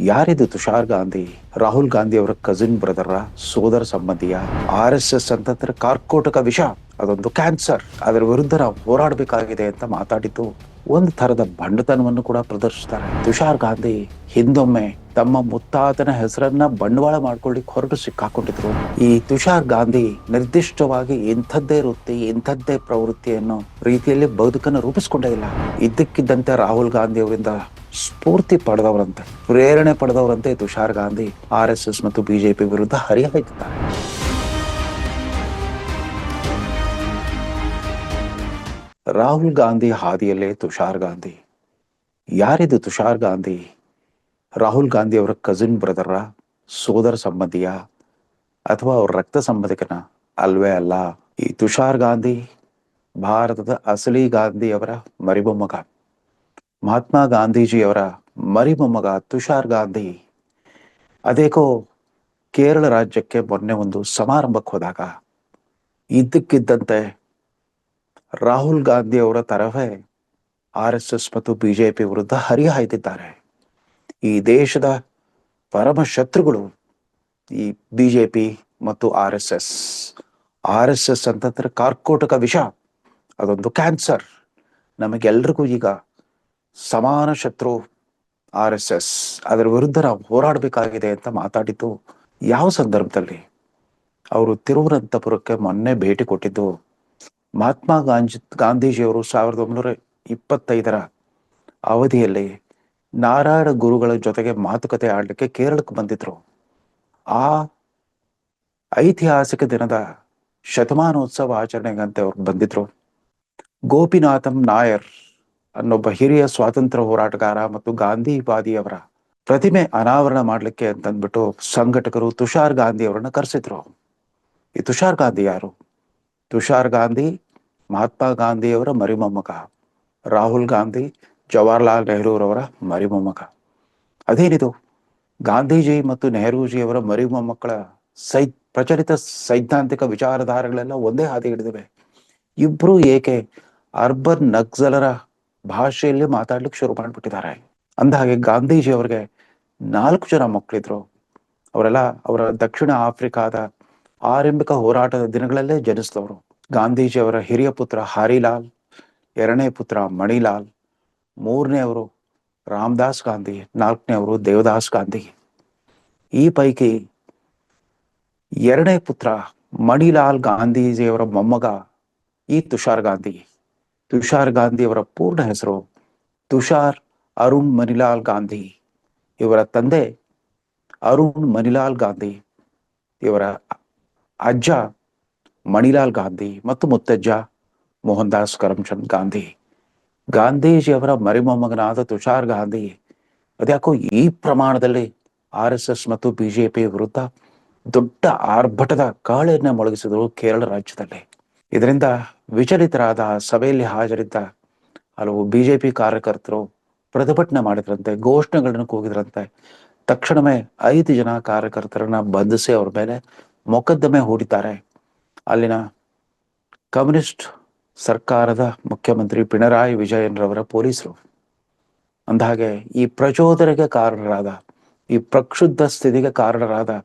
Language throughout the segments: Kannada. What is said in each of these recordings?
ಯಾರಿದು ತುಷಾರ್ ಗಾಂಧಿ? ರಾಹುಲ್ ಗಾಂಧಿ ಅವರ ಕಸಿನ್ ಬ್ರದರ ಸೋದರ ಸಂಬಂಧಿಯ ಆರ್ ಎಸ್ ಎಸ್ ಅಂತಂದ್ರೆ ಕಾರ್ಕೋಟಕ ವಿಷ. ಅದೊಂದು ಕ್ಯಾನ್ಸರ್ ಅದರ ವಿರುದ್ಧ ನಾವು ಹೋರಾಡಬೇಕಾಗಿದೆ ಅಂತ ಮಾತಾಡಿದ್ದು ಒಂದು ತರದ ಬಂಡತನವನ್ನು ಕೂಡ ಪ್ರದರ್ಶಿಸ್ತಾರೆ. ತುಷಾರ್ ಗಾಂಧಿ ಹಿಂದೊಮ್ಮೆ ತಮ್ಮ ಮುತ್ತಾತನ ಹೆಸರನ್ನ ಬಂಡವಾಳ ಮಾಡ್ಕೊಳ್ಳಿಕ್ ಹೊರಟು ಸಿಕ್ಕಾಕೊಂಡಿದ್ರು. ಈ ತುಷಾರ್ ಗಾಂಧಿ ನಿರ್ದಿಷ್ಟವಾಗಿ ಇಂಥದ್ದೇ ವೃತ್ತಿ, ಇಂಥದ್ದೇ ಪ್ರವೃತ್ತಿಯನ್ನು ರೀತಿಯಲ್ಲಿ ಬದುಕನ್ನು ರೂಪಿಸ್ಕೊಂಡೇ ಇಲ್ಲ. ಇದ್ದಕ್ಕಿದ್ದಂತೆ ರಾಹುಲ್ ಗಾಂಧಿ ಅವರಿಂದ ಸ್ಫೂರ್ತಿ ಪಡೆದವರಂತೆ, ಪ್ರೇರಣೆ ಪಡೆದವರಂತೆ Tushar Gandhi R S S ಮತ್ತು ಬಿಜೆಪಿ ವಿರುದ್ಧ ಹರಿಹಾಯ್ತಿದ್ದಾರೆ. ರಾಹುಲ್ ಗಾಂಧಿ ಹಾದಿಯಲ್ಲೇ ತುಷಾರ್ ಗಾಂಧಿ. ಯಾರಿದು ತುಷಾರ್ ಗಾಂಧಿ? ರಾಹುಲ್ ಗಾಂಧಿ ಅವರ ಕಸಿನ್ ಬ್ರದರ ಸೋದರ ಸಂಬಂಧಿಯ? ಅಥವಾ ಅವ್ರ ರಕ್ತ ಸಂಬಂಧಿಕನ? ಅಲ್ವೇ ಅಲ್ಲ. ಈ ತುಷಾರ್ ಗಾಂಧಿ ಭಾರತದ ಅಸಲಿ ಗಾಂಧಿ ಅವರ ಮರಿಬೊಮ್ಮಗ ಮಹಾತ್ಮ ಗಾಂಧೀಜಿಯವರ ಮರಿಮೊಮ್ಮಗ ತುಷಾರ್ ಗಾಂಧಿ. ಅದೇಕೋ ಕೇರಳ ರಾಜ್ಯಕ್ಕೆ ಮೊನ್ನೆ ಒಂದು ಸಮಾರಂಭಕ್ಕೆ ಹೋದಾಗ ಇದ್ದಕ್ಕಿದ್ದಂತೆ ರಾಹುಲ್ ಗಾಂಧಿ ಅವರ ತರವೇ ಆರ್ ಎಸ್ ಎಸ್ ಮತ್ತು ಬಿಜೆಪಿ ವಿರುದ್ಧ ಹರಿಹಾಯ್ದಿದ್ದಾರೆ. ಈ ದೇಶದ ಪರಮ ಶತ್ರುಗಳು ಈ ಬಿಜೆಪಿ ಮತ್ತು R S S. R S S ಅಂತಂದ್ರೆ ಕಾರ್ಕೋಟಕ ವಿಷ, ಅದೊಂದು ಕ್ಯಾನ್ಸರ್. ನಮಗೆಲ್ರಿಗೂ ಈಗ ಸಮಾನ ಶತ್ರು ಆರ್ ಎಸ್ ಎಸ್ ಅದರ ವಿರುದ್ಧ ನಾವು ಹೋರಾಡಬೇಕಾಗಿದೆ ಅಂತ ಮಾತಾಡಿದ್ದು ಯಾವ ಸಂದರ್ಭದಲ್ಲಿ? ಅವರು ತಿರುವನಂತಪುರಕ್ಕೆ ಮೊನ್ನೆ ಭೇಟಿ ಕೊಟ್ಟಿದ್ದು ಮಹಾತ್ಮ ಗಾಂಧಿ ಗಾಂಧೀಜಿಯವರು ಸಾವಿರದ ಒಂಬೈನೂರ ಇಪ್ಪತ್ತೈದರ ಅವಧಿಯಲ್ಲಿ ನಾರಾಯಣ ಗುರುಗಳ ಜೊತೆಗೆ ಮಾತುಕತೆ ಆಡಲಿಕ್ಕೆ ಕೇರಳಕ್ಕೆ ಬಂದಿದ್ರು. ಆ ಐತಿಹಾಸಿಕ ದಿನದ ಶತಮಾನೋತ್ಸವ ಆಚರಣೆಗಂತೆ ಅವ್ರು ಬಂದಿದ್ರು. ಗೋಪಿನಾಥಂ ನಾಯರ್ ಅನ್ನೊಬ್ಬ ಹಿರಿಯ ಸ್ವಾತಂತ್ರ್ಯ ಹೋರಾಟಗಾರ ಮತ್ತು ಗಾಂಧಿವಾದಿಯವರ ಪ್ರತಿಮೆ ಅನಾವರಣ ಮಾಡ್ಲಿಕ್ಕೆ ಅಂತಂದ್ಬಿಟ್ಟು ಸಂಘಟಕರು ತುಷಾರ್ ಗಾಂಧಿ ಅವರನ್ನ ಕರೆಸಿದ್ರು. ಈ ತುಷಾರ್ ಗಾಂಧಿ ಯಾರು? ತುಷಾರ್ ಗಾಂಧಿ, ಮಹಾತ್ಮ ಗಾಂಧಿಯವರ ಮರಿಮೊಮ್ಮಗ, ರಾಹುಲ್ ಗಾಂಧಿ, ಜವಾಹರ್ಲಾಲ್ ನೆಹರೂರವರ ಮರಿಮೊಮ್ಮಗ. ಅದೇನಿದು ಗಾಂಧೀಜಿ ಮತ್ತು ನೆಹರೂಜಿಯವರ ಮರಿಮೊಮ್ಮಕ್ಕಳ ಸೈ ಪ್ರಚಲಿತ ಸೈದ್ಧಾಂತಿಕ ವಿಚಾರಧಾರೆಗಳೆಲ್ಲ ಒಂದೇ ಹಾದಿ ಹಿಡಿದಿವೆ. ಇಬ್ರು ಏಕೆ ಅರ್ಬನ್ ನಕ್ಸಲರ ಭಾಷೆಯಲ್ಲಿ ಮಾತಾಡ್ಲಿಕ್ಕೆ ಶುರು ಮಾಡಿಬಿಟ್ಟಿದ್ದಾರೆ. ಅಂದ ಹಾಗೆ ಗಾಂಧೀಜಿ ಅವ್ರಿಗೆ ನಾಲ್ಕು ಜನ ಮಕ್ಕಳಿದ್ರು. ಅವರೆಲ್ಲ ಅವರ ದಕ್ಷಿಣ ಆಫ್ರಿಕಾದ ಆರಂಭಿಕ ಹೋರಾಟದ ದಿನಗಳಲ್ಲೇ ಜನಿಸಿದವರು. ಗಾಂಧೀಜಿ ಅವರ ಹಿರಿಯ ಪುತ್ರ ಹರಿಲಾಲ್, ಎರಡನೇ ಪುತ್ರ ಮಣಿಲಾಲ್, ಮೂರನೇ ಅವರು ರಾಮದಾಸ್ ಗಾಂಧಿ, ನಾಲ್ಕನೇ ಅವರು ದೇವದಾಸ್ ಗಾಂಧಿ. ಈ ಪೈಕಿ ಎರಡನೇ ಪುತ್ರ ಮಣಿಲಾಲ್ ಗಾಂಧೀಜಿಯವರ ಮೊಮ್ಮಗ ಈ ತುಷಾರ್ ಗಾಂಧಿ. ತುಷಾರ್ ಗಾಂಧಿಯವರ ಪೂರ್ಣ ಹೆಸರು ತುಷಾರ್ ಅರುಣ್ ಮನಿಲಾಲ್ ಗಾಂಧಿ. ಇವರ ತಂದೆ ಅರುಣ್ ಮನಿಲಾಲ್ ಗಾಂಧಿ. ಇವರ ಅಜ್ಜ ಮಣಿಲಾಲ್ ಗಾಂಧಿ ಮತ್ತು ಮುತ್ತಜ್ಜ ಮೋಹನ್ ದಾಸ್ ಕರಮ್ಚಂದ್ ಗಾಂಧಿ. ಗಾಂಧೀಜಿಯವರ ಮರಿಮೊಮ್ಮಗನಾದ ತುಷಾರ್ ಗಾಂಧಿ ಅದ್ಯಾಕೋ ಈ ಪ್ರಮಾಣದಲ್ಲಿ ಆರ್ ಎಸ್ ಎಸ್ ಮತ್ತು ಬಿಜೆಪಿ ವಿರುದ್ಧ ದೊಡ್ಡ ಆರ್ಭಟದ ಕಾಳೆಯನ್ನ ಮೊಳಗಿಸಿದರು ಕೇರಳ ರಾಜ್ಯದಲ್ಲಿ. ಇದರಿಂದ ವಿಚಲಿತರಾದ ಸಭೆಯಲ್ಲಿ ಹಾಜರಿದ್ದ ಹಲವು ಬಿಜೆಪಿ ಕಾರ್ಯಕರ್ತರು ಪ್ರತಿಭಟನೆ ಮಾಡಿದ್ರಂತೆ, ಘೋಷಣೆಗಳನ್ನು ಕೂಗಿದ್ರಂತೆ. ತಕ್ಷಣವೇ ಐದು ಜನ ಕಾರ್ಯಕರ್ತರನ್ನ ಬಂಧಿಸಿ ಅವರ ಮೇಲೆ ಮೊಕದ್ದಮೆ ಹೂಡಿದ್ದಾರೆ. ಅಲ್ಲಿನ ಕಮ್ಯುನಿಸ್ಟ್ ಸರ್ಕಾರದ ಮುಖ್ಯಮಂತ್ರಿ ಪಿಣರಾಯಿ ವಿಜಯನ್ ರವರ ಪೊಲೀಸರು. ಅಂದಹಾಗೆ, ಈ ಪ್ರಚೋದನೆಗೆ ಕಾರಣರಾದ, ಈ ಪ್ರಕ್ಷುಬ್ಧ ಸ್ಥಿತಿಗೆ ಕಾರಣರಾದ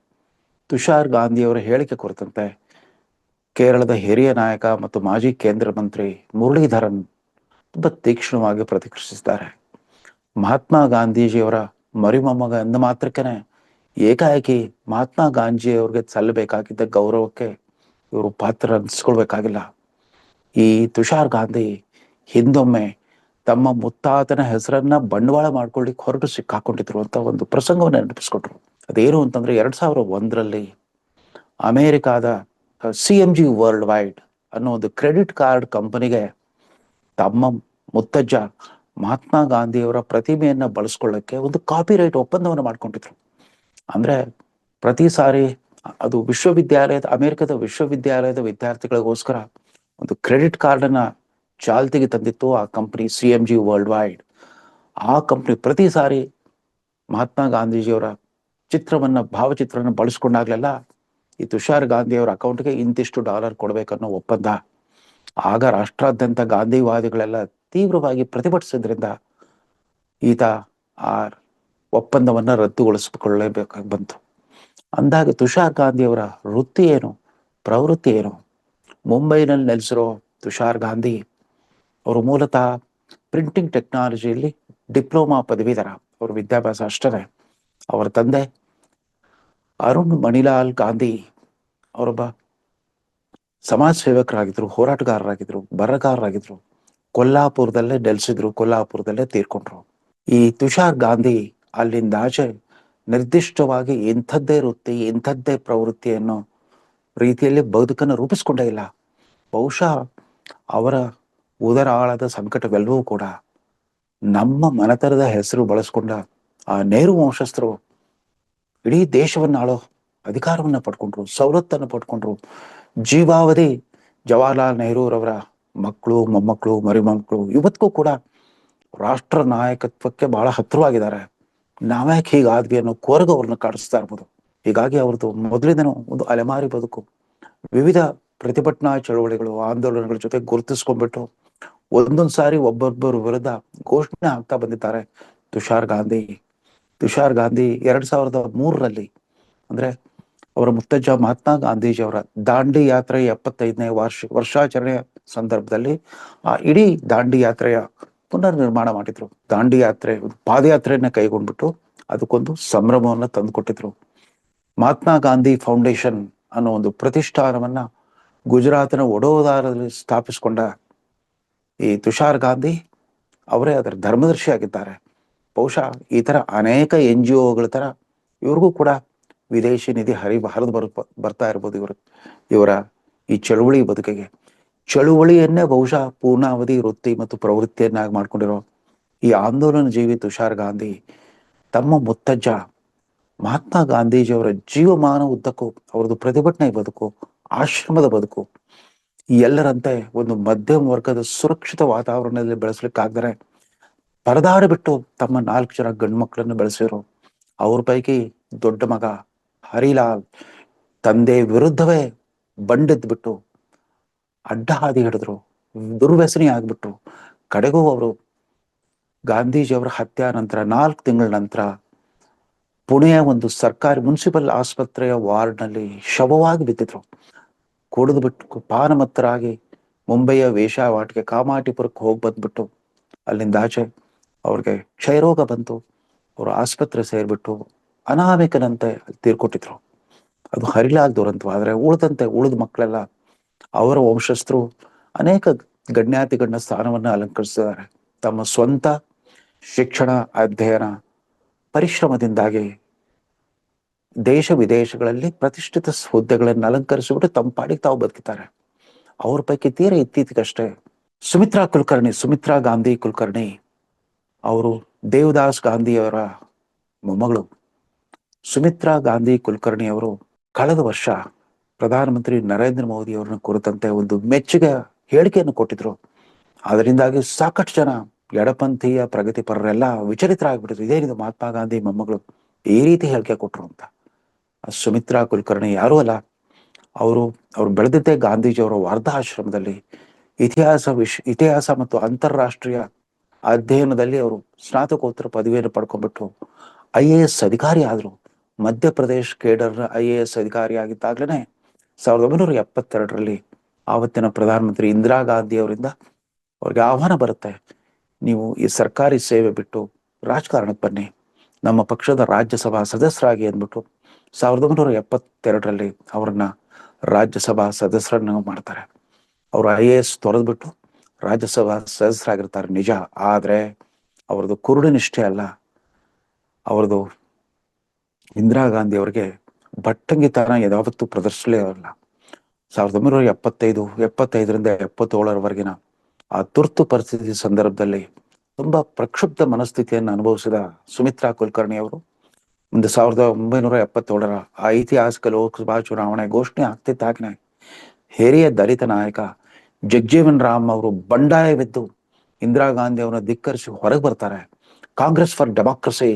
ತುಷಾರ್ ಗಾಂಧಿಯವರ ಹೇಳಿಕೆ ಕುರಿತಂತೆ ಕೇರಳದ ಹಿರಿಯ ನಾಯಕ ಮತ್ತು ಮಾಜಿ ಕೇಂದ್ರ ಮಂತ್ರಿ ಮುರಳೀಧರನ್ ತುಂಬಾ ತೀಕ್ಷ್ಣವಾಗಿ ಪ್ರತಿಕ್ರಿಯಿಸಿದ್ದಾರೆ ಮಹಾತ್ಮ ಗಾಂಧೀಜಿಯವರ ಮರಿಮೊಮ್ಮಗ ಎಂದ ಮಾತ್ರಕ್ಕೇನೆ ಏಕಾಏಕಿ ಮಹಾತ್ಮ ಗಾಂಧಿಯವ್ರಿಗೆ ಸಲ್ಲಬೇಕಾಗಿದ್ದ ಗೌರವಕ್ಕೆ ಇವರು ಪಾತ್ರ ಅನ್ಸ್ಕೊಳ್ಬೇಕಾಗಿಲ್ಲ ಈ ತುಷಾರ್ ಗಾಂಧಿ ಹಿಂದೊಮ್ಮೆ ತಮ್ಮ ಮುತ್ತಾತನ ಹೆಸರನ್ನ ಬಂಡವಾಳ ಮಾಡ್ಕೊಳ್ಳಿಕ್ಕೆ ಹೊರಟು ಸಿಕ್ಕಾಕೊಂಡಿದ್ರು ಅಂತ ಒಂದು ಪ್ರಸಂಗವನ್ನು ನೆನಪಿಸ್ಕೊಟ್ರು ಅದೇನು ಅಂತಂದ್ರೆ ಎರಡ್ ಸಾವಿರದ ಒಂದರಲ್ಲಿ ಅಮೆರಿಕಾದ C M G world wide ಅನ್ನೋ ಒಂದು ಕ್ರೆಡಿಟ್ ಕಾರ್ಡ್ ಕಂಪನಿಗೆ ತಮ್ಮ ಮುತ್ತಜ್ಜ ಮಹಾತ್ಮ ಗಾಂಧಿಯವರ ಪ್ರತಿಮೆಯನ್ನು ಬಳಸ್ಕೊಳ್ಳಕ್ಕೆ ಒಂದು ಕಾಪಿರೈಟ್ ಒಪ್ಪಂದವನ್ನು ಮಾಡ್ಕೊಂಡಿದ್ರು. ಅಂದ್ರೆ ಪ್ರತಿ ಸಾರಿ ಅದು ವಿಶ್ವವಿದ್ಯಾಲಯದ, ಅಮೆರಿಕದ ವಿಶ್ವವಿದ್ಯಾಲಯದ ವಿದ್ಯಾರ್ಥಿಗಳಿಗೋಸ್ಕರ ಒಂದು ಕ್ರೆಡಿಟ್ ಕಾರ್ಡ್ ಅನ್ನ ಚಾಲ್ತಿಗೆ ತಂದಿತ್ತು ಆ company C M G world wide ಆ ಕಂಪ್ನಿ ಪ್ರತಿ ಸಾರಿ ಮಹಾತ್ಮ ಗಾಂಧೀಜಿಯವರ ಚಿತ್ರವನ್ನ, ಭಾವಚಿತ್ರವನ್ನು ಬಳಸ್ಕೊಂಡಾಗ್ಲೆಲ್ಲ ಈ ತುಷಾರ್ ಗಾಂಧಿ ಅವರ ಅಕೌಂಟ್ಗೆ ಇಂತಿಷ್ಟು ಡಾಲರ್ ಕೊಡಬೇಕನ್ನೋ ಒಪ್ಪಂದ. ಆಗ ರಾಷ್ಟ್ರಾದ್ಯಂತ ಗಾಂಧಿವಾದಿಗಳೆಲ್ಲ ತೀವ್ರವಾಗಿ ಪ್ರತಿಭಟಿಸಿದ್ರಿಂದ ಈತ ಆ ಒಪ್ಪಂದವನ್ನ ರದ್ದುಗೊಳಿಸಿಕೊಳ್ಳಲೇಬೇಕಾಗಿ ಬಂತು. ಅಂದಾಗ ತುಷಾರ್ ಗಾಂಧಿ ಅವರ ವೃತ್ತಿ ಏನು, ಪ್ರವೃತ್ತಿ ಏನು? ಮುಂಬೈನಲ್ಲಿ ನೆಲೆಸಿರೋ ತುಷಾರ್ ಗಾಂಧಿ ಅವರು ಮೂಲತಃ ಪ್ರಿಂಟಿಂಗ್ ಟೆಕ್ನಾಲಜಿಯಲ್ಲಿ ಡಿಪ್ಲೊಮಾ ಪದವೀಧರ. ಅವ್ರ ವಿದ್ಯಾಭ್ಯಾಸ ಅಷ್ಟೇ. ಅವರ ತಂದೆ ಅರುಣ್ ಮಣಿಲಾಲ್ ಗಾಂಧಿ ಅವರೊಬ್ಬ ಸಮಾಜ ಸೇವಕರಾಗಿದ್ರು ಹೋರಾಟಗಾರರಾಗಿದ್ರು ಬರಹಗಾರರಾಗಿದ್ರು ಕೊಲ್ಲಾಪುರದಲ್ಲೇ ನೆಲೆಸಿದ್ರು, ಕೊಲ್ಲಾಪುರದಲ್ಲೇ ತೀರ್ಕೊಂಡ್ರು. ಈ ತುಷಾರ್ ಗಾಂಧಿ ಅಲ್ಲಿಂದ ಆಚೆ ನಿರ್ದಿಷ್ಟವಾಗಿ ಎಂಥದ್ದೇ ವೃತ್ತಿ, ಎಂಥದ್ದೇ ಪ್ರವೃತ್ತಿ ಅನ್ನೋ ರೀತಿಯಲ್ಲಿ ಬದುಕನ್ನು ರೂಪಿಸ್ಕೊಂಡೇ ಇಲ್ಲ. ಬಹುಶಃ ಅವರ ಉದರ ಆಳದ ಸಂಕಟವೆಲ್ಲವೂ ಕೂಡ ನಮ್ಮ ಮನತರದ ಹೆಸರು ಬಳಸ್ಕೊಂಡ ಆ ನೇರು ವಂಶಸ್ಥರು ಇಡೀ ದೇಶವನ್ನ ಆಳೋ ಅಧಿಕಾರವನ್ನ ಪಡ್ಕೊಂಡ್ರು, ಸವಲತ್ತನ್ನು ಪಡ್ಕೊಂಡ್ರು. ಜೀವಾವಧಿ. ಜವಾಹರ್ಲಾಲ್ ನೆಹರೂರವರ ಮಕ್ಕಳು, ಮೊಮ್ಮಕ್ಕಳು, ಮರಿಮಕ್ಕಳು, ಇವತ್ತಿಗೂ ಕೂಡ ರಾಷ್ಟ್ರ ನಾಯಕತ್ವಕ್ಕೆ ಬಹಳ ಹತ್ತಿರವಾಗಿದ್ದಾರೆ. ನಾವ್ಯಾಕೆ ಹೀಗಾದ್ವಿ ಅನ್ನೋ ಕೊರಗು ಅವ್ರನ್ನ ಕಾಡಿಸ್ತಾ ಇರ್ಬೋದು. ಹೀಗಾಗಿ ಅವ್ರದ್ದು ಮೊದಲಿಂದನೂ ಒಂದು ಅಲೆಮಾರಿ ಬದುಕು. ವಿವಿಧ ಪ್ರತಿಭಟನಾ ಚಳವಳಿಗಳು, ಆಂದೋಲನಗಳ ಜೊತೆ ಗುರುತಿಸ್ಕೊಂಡ್ಬಿಟ್ಟು ಒಂದೊಂದ್ಸಾರಿ ಒಬ್ಬೊಬ್ಬರ ವಿರುದ್ಧ ಘೋಷಣೆ ಆಗ್ತಾ ಬಂದಿದ್ದಾರೆ. ತುಷಾರ್ ಗಾಂಧಿ ತುಷಾರ್ ಗಾಂಧಿ ಎರಡ್ ಸಾವಿರದ ಮೂರರಲ್ಲಿ ಅಂದ್ರೆ ಅವರ ಮುತ್ತಜ್ಜ ಮಹಾತ್ಮ ಗಾಂಧೀಜಿ ಅವರ ದಾಂಡಿ ಯಾತ್ರೆ ಎಪ್ಪತ್ತೈದನೇ ವಾರ್ಷ, ವರ್ಷಾಚರಣೆಯ ಸಂದರ್ಭದಲ್ಲಿ ಆ ಇಡೀ ದಾಂಡಿ ಯಾತ್ರೆಯ ಪುನರ್ ನಿರ್ಮಾಣ ಮಾಡಿದ್ರು. ದಾಂಡಿ ಯಾತ್ರೆ, ಪಾದಯಾತ್ರೆಯನ್ನ ಕೈಗೊಂಡ್ಬಿಟ್ಟು ಅದಕ್ಕೊಂದು ಸಂಭ್ರಮವನ್ನ ತಂದುಕೊಟ್ಟಿದ್ರು. ಮಹಾತ್ಮ ಗಾಂಧಿ ಫೌಂಡೇಶನ್ ಅನ್ನೋ ಒಂದು ಪ್ರತಿಷ್ಠಾನವನ್ನ ಗುಜರಾತ್ನ ಒಡೋದಾರದಲ್ಲಿ ಸ್ಥಾಪಿಸಿಕೊಂಡ ಈ ತುಷಾರ್ ಗಾಂಧಿ ಅವರೇ ಅದರ ಧರ್ಮದರ್ಶಿ ಆಗಿದ್ದಾರೆ. ಬಹುಶಃ ಈ ತರ ಅನೇಕ ಎನ್ ಜಿ ಒಗಳ ತರ ಇವ್ರಿಗೂ ಕೂಡ ವಿದೇಶಿ ನಿಧಿ ಹರಿ ಹರಿದು ಬರ್ ಬರ್ತಾ ಇರ್ಬೋದು ಇವರು. ಇವರ ಈ ಚಳುವಳಿ ಬದುಕಿಗೆ. ಚಳುವಳಿಯನ್ನೇ ಬಹುಶಃ ಪೂರ್ಣಾವಧಿ ವೃತ್ತಿ ಮತ್ತು ಪ್ರವೃತ್ತಿಯನ್ನಾಗಿ ಮಾಡ್ಕೊಂಡಿರೋ ಈ ಆಂದೋಲನ ಜೀವಿ ತುಷಾರ್ ಗಾಂಧಿ, ತಮ್ಮ ಮುತ್ತಜ್ಜ ಮಹಾತ್ಮ ಗಾಂಧೀಜಿಯವರ ಜೀವಮಾನ ಉದ್ದಕ್ಕೂ ಅವರದು ಪ್ರತಿಭಟನೆ ಬದುಕು, ಆಶ್ರಮದ ಬದುಕು, ಎಲ್ಲರಂತೆ ಒಂದು ಮಧ್ಯಮ ವರ್ಗದ ಸುರಕ್ಷಿತ ವಾತಾವರಣದಲ್ಲಿ ಬೆಳೆಸ್ಲಿಕ್ಕಾಗ್ದರೆ ಪರದಾಡ ಬಿಟ್ಟು ತಮ್ಮ ನಾಲ್ಕು ಜನ ಗಂಡು ಮಕ್ಕಳನ್ನು ಬೆಳೆಸಿರು ಅವ್ರ ಪೈಕಿ ದೊಡ್ಡ ಮಗ ಹರಿಲಾಲ್ ತಂದೆ ವಿರುದ್ಧವೇ ಬಂಡೆದ್ ಬಿಟ್ಟು ಅಡ್ಡ ಹಾದಿ ಹಿಡಿದ್ರು. ದುರ್ವ್ಯಸನಿ ಆಗ್ಬಿಟ್ರು ಕಡೆಗೂ ಅವರು ಗಾಂಧೀಜಿಯವರ ಹತ್ಯೆ ನಂತರ ನಾಲ್ಕು ತಿಂಗಳ ನಂತರ ಪುಣೆಯ ಒಂದು ಸರ್ಕಾರಿ ಮುನ್ಸಿಪಲ್ ಆಸ್ಪತ್ರೆಯ ವಾರ್ಡ್ನಲ್ಲಿ ಶವವಾಗಿ ಬಿದ್ದಿದ್ರು. ಕುಡಿದು ಬಿಟ್ಟು ಪಾನಮತ್ತರಾಗಿ ಮುಂಬೈಯ ವೇಷಾವಾಟಿಗೆ ಕಾಮಾಟಿಪುರಕ್ಕೆ ಹೋಗಿ ಬಂದ್ಬಿಟ್ಟು ಅಲ್ಲಿಂದ ಆಚೆ ಅವ್ರಿಗೆ ಕ್ಷಯರೋಗ ಬಂತು. ಅವರು ಆಸ್ಪತ್ರೆ ಸೇರ್ಬಿಟ್ಟು ಅನಾಮಿಕನಂತೆ ತೀರ್ಕೊಟ್ಟಿದ್ರು. ಅದು ಹರಿಲಾಗ ದುರಂತ ಆದ್ರೆ ಉಳಿದಂತೆ ಉಳಿದ ಮಕ್ಕಳೆಲ್ಲ ಅವರ ವಂಶಸ್ಥರು ಅನೇಕ ಗಣ್ಯಾತಿಗಣ್ಯ ಸ್ಥಾನವನ್ನ ಅಲಂಕರಿಸಿದ್ದಾರೆ. ತಮ್ಮ ಸ್ವಂತ ಶಿಕ್ಷಣ, ಅಧ್ಯಯನ, ಪರಿಶ್ರಮದಿಂದಾಗಿ ದೇಶ ವಿದೇಶಗಳಲ್ಲಿ ಪ್ರತಿಷ್ಠಿತ ಹುದ್ದೆಗಳನ್ನು ಅಲಂಕರಿಸಿಬಿಟ್ಟು ತಮ್ಮ ಪಾಡಿಗೆ ತಾವು ಬದುಕಿದ್ದಾರೆ. ಅವ್ರ ಪೈಕಿ ತೀರ ಇತ್ತೀಚೆಗಷ್ಟೇ ಸುಮಿತ್ರಾ ಕುಲಕರ್ಣಿ, ಸುಮಿತ್ರಾ ಗಾಂಧಿ ಕುಲಕರ್ಣಿ ಅವರು ದೇವದಾಸ್ ಗಾಂಧಿಯವರ ಮೊಮ್ಮಗಳು. ಸುಮಿತ್ರಾ ಗಾಂಧಿ ಕುಲಕರ್ಣಿ ಅವರು ಕಳೆದ ವರ್ಷ ಪ್ರಧಾನಮಂತ್ರಿ ನರೇಂದ್ರ ಮೋದಿ ಅವರನ್ನ ಕುರಿತಂತೆ ಒಂದು ಮೆಚ್ಚುಗೆ ಹೇಳಿಕೆಯನ್ನು ಕೊಟ್ಟಿದ್ರು. ಅದರಿಂದಾಗಿ ಸಾಕಷ್ಟು ಜನ ಎಡಪಂಥೀಯ ಪ್ರಗತಿಪರರೆಲ್ಲ ವಿಚಲಿತರಾಗ್ಬಿಟ್ಟಿದ್ರು ಇದೇನಿದು ಮಹಾತ್ಮ ಗಾಂಧಿ ಮೊಮ್ಮಗಳು ಈ ರೀತಿ ಹೇಳಿಕೆ ಕೊಟ್ರು ಅಂತ. ಸುಮಿತ್ರಾ ಕುಲಕರ್ಣಿ ಯಾರೂ ಅಲ್ಲ. ಅವರು, ಅವ್ರು ಬೆಳೆದಿದ್ದೇ ಗಾಂಧೀಜಿಯವರ ವಾರ್ಧಾಶ್ರಮದಲ್ಲಿ ಇತಿಹಾಸ ವಿಶ್, ಇತಿಹಾಸ ಮತ್ತು ಅಂತಾರಾಷ್ಟ್ರೀಯ ಅಧ್ಯಯನದಲ್ಲಿ ಅವರು ಸ್ನಾತಕೋತ್ತರ ಪದವಿಯನ್ನು ಪಡ್ಕೊಂಡ್ಬಿಟ್ಟು ಐ ಎ ಎಸ್ ಅಧಿಕಾರಿ ಆದರು. ಮಧ್ಯಪ್ರದೇಶ್ ಕೇಡರ್ನ ಐ ಎ ಎಸ್ ಅಧಿಕಾರಿ ಆಗಿದ್ದಾಗಲೇ ಸಾವಿರದ ಒಂಬೈನೂರ ಎಪ್ಪತ್ತೆರಡರಲ್ಲಿ ಆವತ್ತಿನ ಪ್ರಧಾನಮಂತ್ರಿ ಇಂದಿರಾ ಗಾಂಧಿ ಅವರಿಂದ ಅವ್ರಿಗೆ ಆಹ್ವಾನ ಬರುತ್ತೆ, ನೀವು ಈ ಸರ್ಕಾರಿ ಸೇವೆ ಬಿಟ್ಟು ರಾಜಕಾರಣಕ್ಕೆ ಬನ್ನಿ, ನಮ್ಮ ಪಕ್ಷದ ರಾಜ್ಯಸಭಾ ಸದಸ್ಯರಾಗಿ ಅಂದ್ಬಿಟ್ಟು ಸಾವಿರದ ಒಂಬೈನೂರ ಎಪ್ಪತ್ತೆರಡರಲ್ಲಿ ಅವರನ್ನ ರಾಜ್ಯಸಭಾ ಸದಸ್ಯರನ್ನ ಮಾಡ್ತಾರೆ. ಅವರು ಐ ಎ ಎಸ್ ತೊರೆದ್ಬಿಟ್ಟು ರಾಜ್ಯಸಭಾ ಸದಸ್ಯರಾಗಿರ್ತಾರೆ ನಿಜ. ಆದರೆ ಅವ್ರದ್ದು ಕುರುಡಿನಿಷ್ಠೆ ಅಲ್ಲ. ಅವ್ರದ್ದು ಇಂದಿರಾ ಗಾಂಧಿ ಅವರಿಗೆ ಬಟ್ಟಂಗಿತನ ಯಾವತ್ತೂ ಪ್ರದರ್ಶಿಸಲೇ ಅಲ್ಲ ಸಾವಿರದ ಒಂಬೈನೂರ ಎಪ್ಪತ್ತೈದು, ಎಪ್ಪತ್ತೈದರಿಂದ ಎಪ್ಪತ್ತೇಳರವರೆಗಿನ ಆ ತುರ್ತು ಪರಿಸ್ಥಿತಿ ಸಂದರ್ಭದಲ್ಲಿ ತುಂಬಾ ಪ್ರಕ್ಷುಬ್ಧ ಮನಸ್ಥಿತಿಯನ್ನು ಅನುಭವಿಸಿದ ಸುಮಿತ್ರಾ ಕುಲಕರ್ಣಿ ಅವರು. ಒಂದು ಸಾವಿರದ ಒಂಬೈನೂರ ಎಪ್ಪತ್ತೇಳರ ಐತಿಹಾಸಿಕ ಲೋಕಸಭಾ ಚುನಾವಣೆ ಘೋಷಣೆ ಆಗ್ತಿದ್ದಾಗನೆ ಹಿರಿಯ ದಲಿತ ನಾಯಕ ಜಗ್ಜೀವನ್ ರಾಮ್ ಅವರು ಬಂಡಾಯವಿದ್ದು ಇಂದಿರಾ ಗಾಂಧಿ ಅವರನ್ನ ಧಿಕ್ಕರಿಸಿ ಹೊರಗೆ ಬರ್ತಾರೆ. ಕಾಂಗ್ರೆಸ್ ಫಾರ್ ಡೆಮಾಕ್ರಸಿ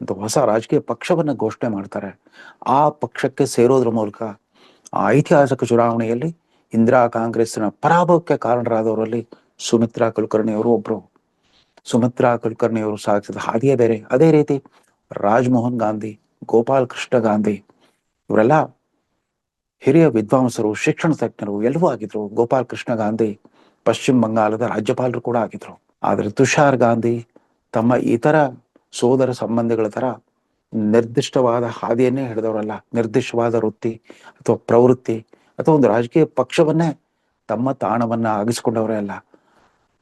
ಅಂತ ಹೊಸ ರಾಜಕೀಯ ಪಕ್ಷವನ್ನ ಘೋಷಣೆ ಮಾಡ್ತಾರೆ. ಆ ಪಕ್ಷಕ್ಕೆ ಸೇರೋದ್ರ ಮೂಲಕ ಆ ಐತಿಹಾಸಿಕ ಚುನಾವಣೆಯಲ್ಲಿ ಇಂದಿರಾ ಕಾಂಗ್ರೆಸ್ನ ಪರಾಭವಕ್ಕೆ ಕಾರಣರಾದವರಲ್ಲಿ ಸುಮಿತ್ರಾ ಕುಲಕರ್ಣಿ ಅವರು ಒಬ್ರು. ಸುಮಿತ್ರಾ ಕುಲಕರ್ಣಿ ಅವರು ಸಾಗಿಸಿದ ಹಾದಿಯೇ ಬೇರೆ. ಅದೇ ರೀತಿ ರಾಜಮೋಹನ್ ಗಾಂಧಿ ಗೋಪಾಲ್ ಕೃಷ್ಣ ಗಾಂಧಿ, ಇವರೆಲ್ಲ ಹಿರಿಯ ವಿದ್ವಾಂಸರು, ಶಿಕ್ಷಣ ತಜ್ಞರು ಎಲ್ಲವೂ ಆಗಿದ್ರು. ಗೋಪಾಲ್ ಕೃಷ್ಣ ಗಾಂಧಿ ಪಶ್ಚಿಮ ಬಂಗಾಳದ ರಾಜ್ಯಪಾಲರು ಕೂಡ ಆಗಿದ್ರು. ಆದ್ರೆ ತುಷಾರ್ ಗಾಂಧಿ ತಮ್ಮ ಇತರ ಸೋದರ ಸಂಬಂಧಿಗಳ ತರ ನಿರ್ದಿಷ್ಟವಾದ ಹಾದಿಯನ್ನೇ ಹಿಡಿದವರಲ್ಲ. ನಿರ್ದಿಷ್ಟವಾದ ವೃತ್ತಿ ಅಥವಾ ಪ್ರವೃತ್ತಿ ಅಥವಾ ಒಂದು ರಾಜಕೀಯ ಪಕ್ಷವನ್ನೇ ತಮ್ಮ ತಾಣವನ್ನ ಆಗಿಸ್ಕೊಂಡವರೇ ಅಲ್ಲ.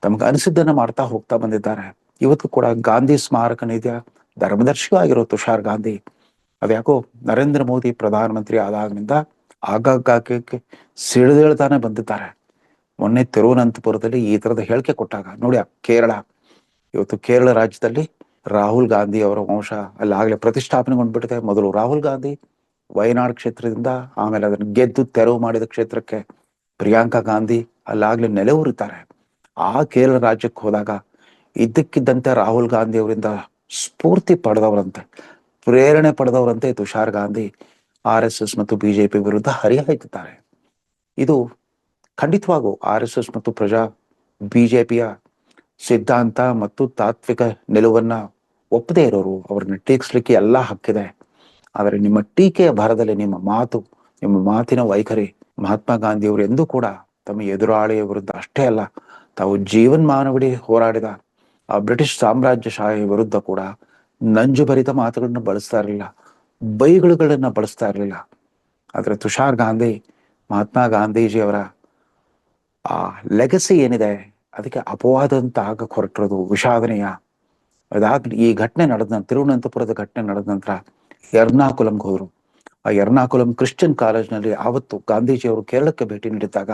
ತಮ್ಗೆ ಅನಿಸಿದ್ದನ್ನ ಮಾಡ್ತಾ ಹೋಗ್ತಾ ಬಂದಿದ್ದಾರೆ. ಇವತ್ತು ಕೂಡ ಗಾಂಧಿ ಸ್ಮಾರಕ ನಿಧಿಯ ಧರ್ಮದರ್ಶಿಯೂ ಆಗಿರೋ ತುಷಾರ್ ಗಾಂಧಿ. ಅದ್ಯಾಕೋ ನರೇಂದ್ರ ಮೋದಿ ಪ್ರಧಾನಮಂತ್ರಿ ಆದಾಗಿನಿಂದ ಆಗಾಗ್ಗೆ ಸಿಡಿದೇಳ್ತಾನೆ ಬಂದಿದ್ದಾರೆ. ಮೊನ್ನೆ ತಿರುವನಂತಪುರದಲ್ಲಿ ಈ ತರದ ಹೇಳಿಕೆ ಕೊಟ್ಟಾಗ, ನೋಡಿ ಕೇರಳ, ಇವತ್ತು ಕೇರಳ ರಾಜ್ಯದಲ್ಲಿ ರಾಹುಲ್ ಗಾಂಧಿ ಅವರ ವಂಶ ಅಲ್ಲಿ ಆಗಲೇ ಪ್ರತಿಷ್ಠಾಪನೆಗೊಂಡ್ಬಿಟ್ಟಿದೆ. ಮೊದಲು ರಾಹುಲ್ ಗಾಂಧಿ ವಯನಾಡ್ ಕ್ಷೇತ್ರದಿಂದ, ಆಮೇಲೆ ಅದನ್ನು ಗೆದ್ದು ತೆರವು ಮಾಡಿದ ಕ್ಷೇತ್ರಕ್ಕೆ ಪ್ರಿಯಾಂಕಾ ಗಾಂಧಿ ಅಲ್ಲಾಗ್ಲೇ ನೆಲೆಯೂರಿದ್ದಾರೆ ಆ ಕೇರಳ ರಾಜ್ಯಕ್ಕೆ ಹೋದಾಗ ಇದ್ದಕ್ಕಿದ್ದಂತೆ ರಾಹುಲ್ ಗಾಂಧಿ ಅವರಿಂದ ಸ್ಫೂರ್ತಿ ಪಡೆದವರಂತೆ, ಪ್ರೇರಣೆ ಪಡೆದವರಂತೆ Tushar Gandhi R S S ಮತ್ತು ಬಿಜೆಪಿ ವಿರುದ್ಧ ಹರಿಹಾಯ್ತಿದ್ದಾರೆ. ಇದು ಖಂಡಿತವಾಗೂ ಆರ್ ಎಸ್ ಎಸ್ ಮತ್ತು ಪ್ರಜಾ ಬಿಜೆಪಿಯ ಸಿದ್ಧಾಂತ ಮತ್ತು ತಾತ್ವಿಕ ನಿಲುವನ್ನ ಒಪ್ಪದೇ ಇರೋರು, ಅವ್ರನ್ನ ಟೀಕಿಸ್ಲಿಕ್ಕೆ ಎಲ್ಲ ಹಕ್ಕಿದೆ. ಆದರೆ ನಿಮ್ಮ ಟೀಕೆಯ ಭರದಲ್ಲಿ ನಿಮ್ಮ ಮಾತು, ನಿಮ್ಮ ಮಾತಿನ ವೈಖರಿ, ಮಹಾತ್ಮ ಗಾಂಧಿಯವರು ಎಂದೂ ಕೂಡ ತಮ್ಮ ಎದುರಾಳಿಯ ವಿರುದ್ಧ ಅಷ್ಟೇ ಅಲ್ಲ, ತಾವು ಜೀವನ್ಮಾನವಿಡಿ ಹೋರಾಡಿದ ಆ ಬ್ರಿಟಿಷ್ ಸಾಮ್ರಾಜ್ಯಶಾಹಿ ವಿರುದ್ಧ ಕೂಡ ನಂಜು ಭರಿತ ಮಾತುಗಳನ್ನ ಬಳಸ್ತಾ ಇರಲಿಲ್ಲ. ಬೈಗಳುಗಳನ್ನ ಬಳಸ್ತಾ ಇರಲಿಲ್ಲ. ಆದ್ರೆ ತುಷಾರ್ ಗಾಂಧಿ, ಮಹಾತ್ಮ ಗಾಂಧೀಜಿಯವರ ಆ ಲೆಗಸಿ ಏನಿದೆ, ಅದಕ್ಕೆ ಅಪವಾದ ಅಂತ ಆಗ ಹೊರಟಿರೋದು ವಿಷಾದನೀಯ. ಅದಾದ್ ಈ ಘಟನೆ ನಡೆದ ನಂತರ, ತಿರುವನಂತಪುರದ ಘಟನೆ ನಡೆದ ನಂತರ ಎರ್ನಾಕುಲಂಗೆ ಹೋದ್ರು. ಆ ಎರ್ನಾಕುಲಂ ಕ್ರಿಶ್ಚಿಯನ್ ಕಾಲೇಜ್ನಲ್ಲಿ ಆವತ್ತು ಗಾಂಧೀಜಿಯವರು ಕೇರಳಕ್ಕೆ ಭೇಟಿ ನೀಡಿದಾಗ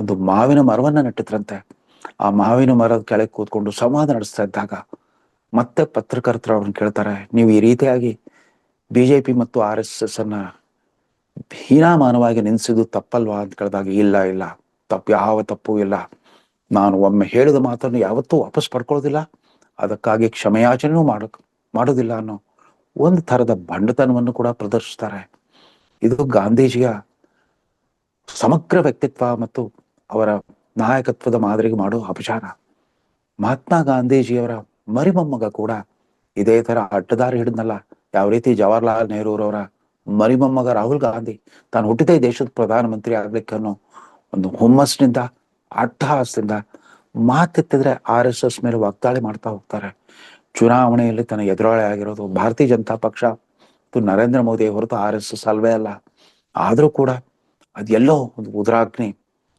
ಒಂದು ಮಾವಿನ ಮರವನ್ನ ನೆಟ್ಟಿದ್ರಂತೆ. ಆ ಮಾವಿನ ಮರದ ಕೆಳಗೆ ಕೂತ್ಕೊಂಡು ಸಂವಾದ ನಡೆಸ್ತಾ ಇದ್ದಾಗ ಮತ್ತೆ ಪತ್ರಕರ್ತರು ಅವ್ರನ್ನ ಕೇಳ್ತಾರೆ, ನೀವು ಈ ರೀತಿಯಾಗಿ ಬಿಜೆಪಿ ಮತ್ತು ಆರ್ ಎಸ್ ಎಸ್ ಅನ್ನ ಹೀನಾಮಾನವಾಗಿ ನೆನೆಸಿದ್ದು ತಪ್ಪಲ್ವಾ ಅಂತ ಕೇಳಿದಾಗ, ಇಲ್ಲ ಇಲ್ಲ, ತಪ್ಪು, ಯಾವ ತಪ್ಪು ಇಲ್ಲ. ನಾನು ಒಮ್ಮೆ ಹೇಳಿದ ಮಾತನ್ನು ಯಾವತ್ತೂ ವಾಪಸ್ ಪಡ್ಕೊಳ್ಳೋದಿಲ್ಲ. ಅದಕ್ಕಾಗಿ ಕ್ಷಮೆಯಾಚನೆಯೂ ಮಾಡಕ್, ಮಾಡೋದಿಲ್ಲ ಅನ್ನೋ ಒಂದು ಥರದ ಬಂಡತನವನ್ನು ಕೂಡ ಪ್ರದರ್ಶಿಸ್ತಾರೆ. ಇದು ಗಾಂಧೀಜಿಯ ಸಮಗ್ರ ವ್ಯಕ್ತಿತ್ವ ಮತ್ತು ಅವರ ನಾಯಕತ್ವದ ಮಾದರಿಗೆ ಮಾಡೋ ಅಪಚಾರ ಮಹಾತ್ಮ ಗಾಂಧೀಜಿಯವರ ಮರಿಮೊಮ್ಮಗ ಕೂಡ ಇದೇ ಥರ ಅಡ್ಡದಾರಿ ಹಿಡಿದ್ನಲ್ಲ. ಯಾವ ರೀತಿ ಜವಾಹರ್ಲಾಲ್ ನೆಹರೂರವರ ಮರಿಮೊಮ್ಮಗ ರಾಹುಲ್ ಗಾಂಧಿ ತಾನು ಹುಟ್ಟಿದ ದೇಶದ ಪ್ರಧಾನಮಂತ್ರಿ ಆಗ್ಲಿಕ್ಕೆ ಅನ್ನೋ ಒಂದು ಹುಮ್ಮಸ್ನಿಂದ ಅಟ್ಟಹಾಸದಿಂದ ಮಾತೆತ್ತಿದ್ರೆ ಆರ್ ಎಸ್ ಎಸ್ ಮೇಲೆ ವಾಗ್ದಾಳಿ ಮಾಡ್ತಾ ಹೋಗ್ತಾರೆ. ಚುನಾವಣೆಯಲ್ಲಿ ತನ್ನ ಎದುರಾಳಿ ಆಗಿರೋದು ಭಾರತೀಯ ಜನತಾ ಪಕ್ಷ ತು ನರೇಂದ್ರ ಮೋದಿ ಹೊರತು ಆರ್ ಎಸ್ ಎಸ್ ಅಲ್ವೇ ಅಲ್ಲ. ಆದ್ರೂ ಕೂಡ ಅದೆಲ್ಲೋ ಒಂದು ಉದ್ರಾಗ್ನಿ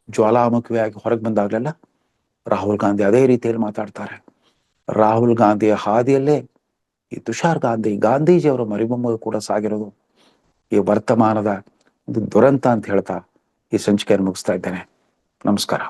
ಜ್ವಾಲಾಮುಖಿಯಾಗಿ ಹೊರಗೆ ಬಂದಾಗ್ಲೆಲ್ಲ ರಾಹುಲ್ ಗಾಂಧಿ ಅದೇ ರೀತಿಯಲ್ಲಿ ಮಾತಾಡ್ತಾರೆ. ರಾಹುಲ್ ಗಾಂಧಿಯ ಹಾದಿಯಲ್ಲೇ ಈ ತುಷಾರ್ ಗಾಂಧಿ, ಗಾಂಧೀಜಿಯವರ ಮರಿಬೊಮ್ಮ ಕೂಡ ಸಾಗಿರೋದು ಈ ವರ್ತಮಾನದ ದುರಂತ ಅಂತ ಹೇಳ್ತಾ ಈ ಸಂಚಿಕೆಯನ್ನು ಮುಗಿಸ್ತಾ ಇದ್ದೇನೆ. ನಮಸ್ಕಾರ.